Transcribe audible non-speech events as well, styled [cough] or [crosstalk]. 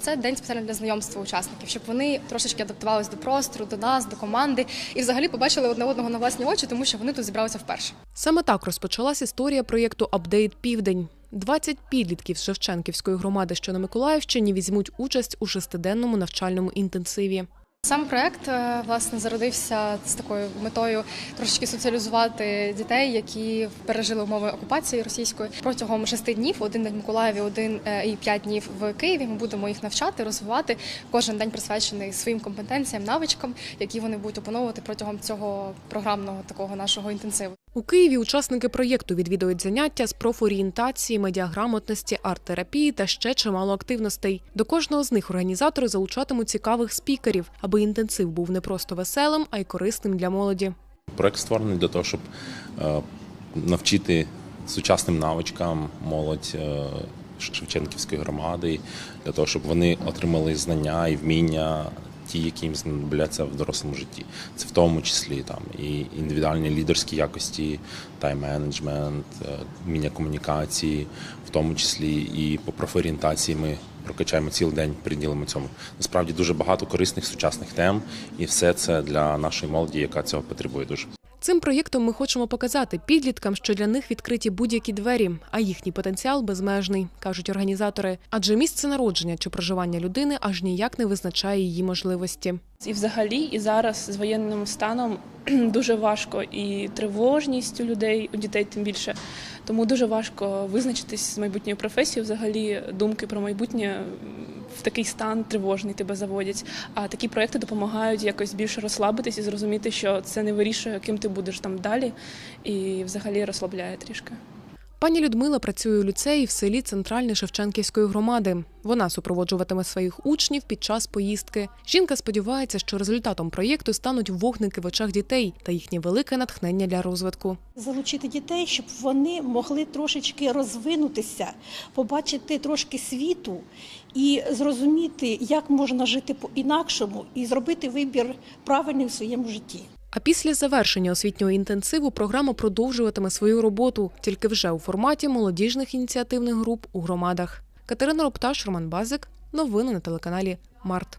Це день спеціально для знайомства учасників, щоб вони трошечки адаптувалися до простору, до нас, до команди і взагалі побачили одне одного на власні очі, тому що вони тут зібралися вперше. Саме так розпочалась історія проєкту Апдейт Південь. 20 підлітків з Шевченківської громади, що на Миколаївщині, візьмуть участь у шестиденному навчальному інтенсиві. Сам проект е, власне зародився з такою метою трошечки соціалізувати дітей, які пережили умови окупації російської протягом шести днів. Один день в Миколаєві, один е, і п'ять днів в Києві. Ми будемо їх навчати, розвивати. Кожен день присвячений своїм компетенціям, навичкам, які вони будуть опановувати протягом цього програмного такого нашого інтенсиву. У Києві учасники проєкту відвідують заняття з профорієнтації, медіаграмотності, арт-терапії та ще чимало активностей. До кожного з них організатори залучатимуть цікавих спікерів, аби інтенсив був не просто веселим, а й корисним для молоді. Проект створений для того, щоб е, навчити сучасним навичкам молодь е, Шевченківської громади, для того, щоб вони отримали знання і вміння. Ті, які їм знадобляться в дорослому житті, це в тому числі там і індивідуальні лідерські якості, тайм-менеджмент, вміння комунікації, в тому числі і по профорієнтації ми прокачаємо цілий день, приділимо цьому. Насправді дуже багато корисних сучасних тем, і все це для нашої молоді, яка цього потребує дуже. Цим проєктом ми хочемо показати підліткам, що для них відкриті будь-які двері, а їхній потенціал безмежний, кажуть організатори. Адже місце народження чи проживання людини аж ніяк не визначає її можливості. І взагалі, і зараз з воєнним станом [clears throat] дуже важко і тривожність у людей, у дітей тим більше. Тому дуже важко визначитись з майбутньою професією. Взагалі, думки про майбутнє в такий стан тривожний тебе заводять. А такі проекти допомагають якось більше розслабитись і зрозуміти, що це не вирішує, ким ти будеш там далі, і взагалі розслабляє трішки. Пані Людмила працює у ліцеї в селі Центральне Шевченківської громади. Вона супроводжуватиме своїх учнів під час поїздки. Жінка сподівається, що результатом проєкту стануть вогники в очах дітей та їхнє велике натхнення для розвитку. залучити дітей, щоб вони могли трошечки розвинутися, побачити трошки світу і зрозуміти, як можна жити по-інакшому, і зробити вибір правильний в своєму житті. А після завершення освітнього інтенсиву програма продовжуватиме свою роботу тільки вже у форматі молодіжних ініціативних груп у громадах. Катерина Ропташ, Роман Базик. Новини на телеканалі Март.